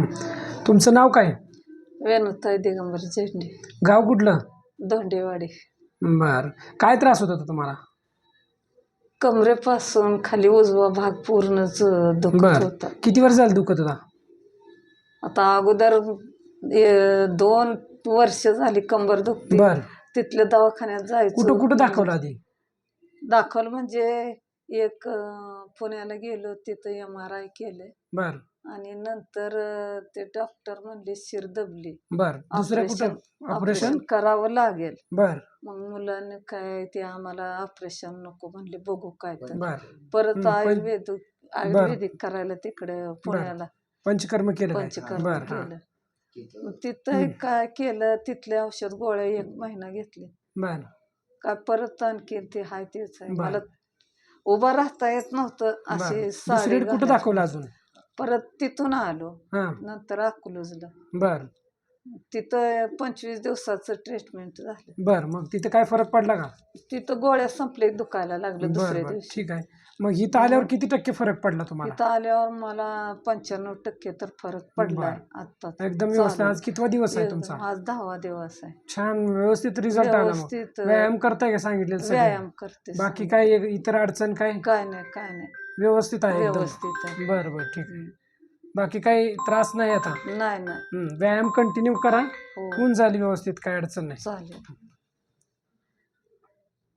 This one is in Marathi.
हं. तुमचं नाव काय? वेणुताई दिगंबर झेंडे. गाव कुठलं? दोंडेवाडी बर. काय त्रास होत होता तुम्हाला? कमरेपासून खाली उजवा भाग पूर्णच दुखत बर. होता. किती वर्ष झालं दुखत होता? आता अगोदर ए, दोन वर्ष झाली कंबर दुखते. बर. तिथल्या दवाखान्यात जायचं कुठं कुठं दाखवलं आधी? दाखवलं म्हणजे एक अं, पुण्याला गेलो तिथं एम आर आय केलं बर. आणि नंतर अं, ते डॉक्टर म्हणले शिर दबली. बर. दुसरं कुठं? Operation operation? करावं लागेल. बर. मग मुलांनी काय ते आम्हाला ऑपरेशन नको म्हणले बघू काय तर. बर. परत हं, पण- आयुर्वेद आयुर्वेदिक करायला तिकडे पुण्याला. पंचकर्म केलं काय? पंचकर्म बर हा. केलं. मग तिथं काय केलं तिथले औषध गोळ्या एक महिना घेतले. बर. काय परत आणखी ते हाय तेच आहे. बर. मला उभं राहता येत नव्हतं असे साडी दुसरीकडे कुठं घालायची. दाखवलं अजून? परत तिथून आलो. हा. नंतर अकलूजला. बर. तिथं पंचवीस दिवसाचं ट्रीटमेंट झालं. बर मग तिथे काय फरक पडला का? तिथं गोळ्या संपले दुखायला लागलं बर दुसऱ्या बर दिवशी. ठीक आहे. मग इथं आल्यावर किती टक्के फरक पडला तुम्हाला? तिथं आल्यावर मला पंच्याण्णव टक्के तर फरक पडलाय बर. आता एकदम व्यवस्थित. आज कितवा दिवस आहे तुमचा? आज दहावा दिवस आहे. छान व्यवस्थित रिझल्ट आला मग. व्यवस्थित व्यायाम करताय का सांगितलेलं सगळं? व्यायाम करते बाकी काय इतर अडचण काय? काय नाही काय नाही. व्यवस्थित आहे एकदम. व्यवस्थित आहे. बरं बरं ठीक आहे. बाकी काही त्रास नाही आता. नाही नाही. हम्म, व्यायाम कंटिन्यू करा. हो. होऊन झाली व्यवस्थित काय अडचण नाही. चालेल.